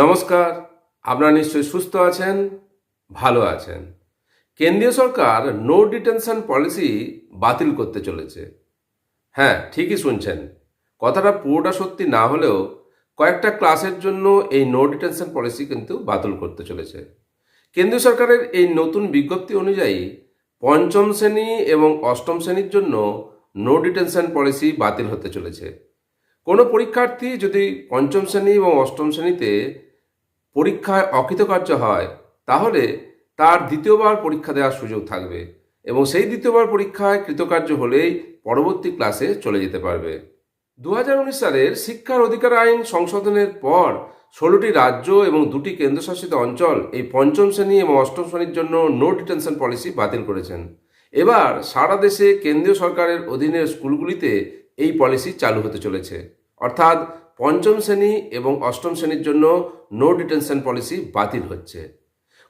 নমস্কার, আপনারা নিশ্চয়ই সুস্থ আছেন, ভালো আছেন। কেন্দ্রীয় সরকার নো ডিটেনশন পলিসি বাতিল করতে চলেছে। হ্যাঁ ঠিকই শুনছেন। কথাটা পুরোটা সত্যি না হলেও কয়েকটা ক্লাসের জন্য এই নো ডিটেনশন পলিসি কিন্তু বাতিল করতে চলেছে। কেন্দ্রীয় সরকারের এই নতুন বিজ্ঞপ্তি অনুযায়ী পঞ্চম শ্রেণি এবং অষ্টম শ্রেণির জন্য নো ডিটেনশন পলিসি বাতিল হতে চলেছে। কোনো পরীক্ষার্থী যদি পঞ্চম শ্রেণি এবং অষ্টম শ্রেণীতে পরীক্ষায় অকৃতকার্য হয়, তাহলে তার দ্বিতীয়বার পরীক্ষা দেওয়ার সুযোগ থাকবে এবং সেই দ্বিতীয়বার পরীক্ষায় কৃতকার্য হলেই পরবর্তী ক্লাসে চলে যেতে পারবে। দু হাজার উনিশ সালের শিক্ষার অধিকার আইন সংশোধনের পর ষোলোটি রাজ্য এবং দুটি কেন্দ্রশাসিত অঞ্চল এই পঞ্চম শ্রেণি এবং অষ্টম শ্রেণির জন্য নো ডিটেনশন পলিসি বাতিল করেছেন। এবার সারা দেশে কেন্দ্রীয় সরকারের অধীনের স্কুলগুলিতে এই পলিসি চালু হতে চলেছে। অর্থাৎ পঞ্চম শ্রেণি এবং অষ্টম শ্রেণির জন্য নো ডিটেনশন পলিসি বাতিল হচ্ছে।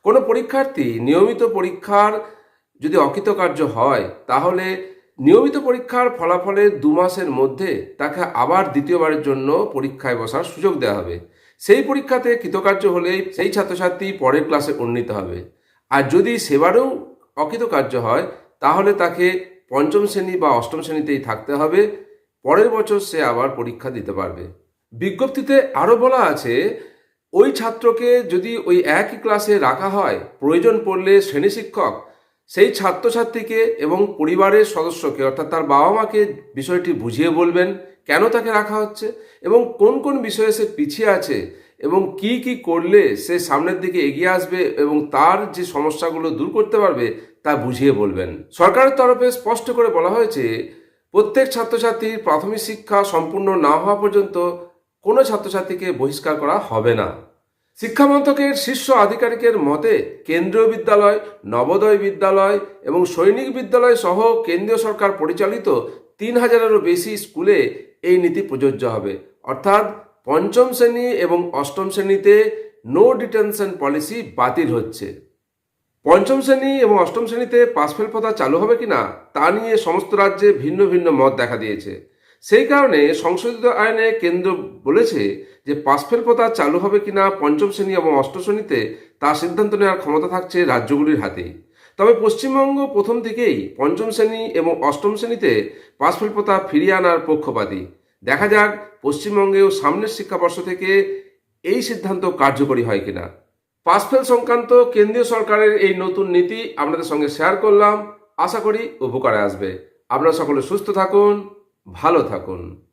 কোনো পরীক্ষার্থী নিয়মিত পরীক্ষার যদি অকৃতকার্য হয়, তাহলে নিয়মিত পরীক্ষার ফলাফলের দু মাসের মধ্যে তাকে আবার দ্বিতীয়বারের জন্য পরীক্ষায় বসার সুযোগ দেওয়া হবে। সেই পরীক্ষাতে কৃতকার্য হলেই সেই ছাত্রছাত্রী পরের ক্লাসে উন্নীত হবে। আর যদি সেবারেও অকৃতকার্য হয়, তাহলে তাকে পঞ্চম শ্রেণি বা অষ্টম শ্রেণীতেই থাকতে হবে। পরের বছর সে আবার পরীক্ষা দিতে পারবে। বিজ্ঞপ্তিতে আরও বলা আছে, ওই ছাত্রকে যদি ওই একই ক্লাসে রাখা হয়, প্রয়োজন পড়লে শ্রেণি শিক্ষক সেই ছাত্রছাত্রীকে এবং পরিবারের সদস্যকে, অর্থাৎ তার বাবা মাকে বিষয়টি বুঝিয়ে বলবেন কেন তাকে রাখা হচ্ছে এবং কোন কোন বিষয়ে সে পিছিয়ে আছে এবং কি কি করলে সে সামনের দিকে এগিয়ে আসবে এবং তার যে সমস্যাগুলো দূর করতে পারবে তা বুঝিয়ে বলবেন। সরকারের তরফে স্পষ্ট করে বলা হয়েছে, প্রত্যেক ছাত্রছাত্রীর প্রাথমিক শিক্ষা সম্পূর্ণ না হওয়া পর্যন্ত কোনো ছাত্রছাত্রীকে বহিষ্কার করা হবে না। শিক্ষা মন্ত্রকের শীর্ষ আধিকারিকের মতে, কেন্দ্রীয় বিদ্যালয়, নবোদয় বিদ্যালয় এবং সৈনিক বিদ্যালয় সহ কেন্দ্রীয় সরকার পরিচালিত তিন হাজারেরও বেশি স্কুলে এই নীতি প্রযোজ্য হবে। অর্থাৎ পঞ্চম শ্রেণি এবং অষ্টম শ্রেণীতে নো ডিটেনশন পলিসি বাতিল হচ্ছে। পঞ্চম শ্রেণি এবং অষ্টম শ্রেণীতে পাসফেল প্রথা চালু হবে কিনা তা নিয়ে সমস্ত রাজ্যে ভিন্ন ভিন্ন মত দেখা দিয়েছে। সেই কারণে সংশোধিত আইনে কেন্দ্র বলেছে যে পাসফেল প্রথা চালু হবে কিনা পঞ্চম শ্রেণি এবং অষ্টম শ্রেণীতে, তা সিদ্ধান্ত নেওয়ার ক্ষমতা থাকছে রাজ্যগুলির হাতেই তবে পশ্চিমবঙ্গ প্রথম থেকেই পঞ্চম শ্রেণি এবং অষ্টম শ্রেণীতে পাসফেল প্রথা ফিরিয়ে আনার পক্ষপাতী। দেখা যাক পশ্চিমবঙ্গেও সামনের শিক্ষাবর্ষ থেকে এই সিদ্ধান্ত কার্যকরী হয় কিনা। পাসফেল সংক্রান্ত কেন্দ্রীয় সরকারের এই নতুন নীতি আপনাদের সঙ্গে শেয়ার করলাম। আশা করি উপকারে আসবে। আপনারা সকলে সুস্থ থাকুন। ভালো থাকুন।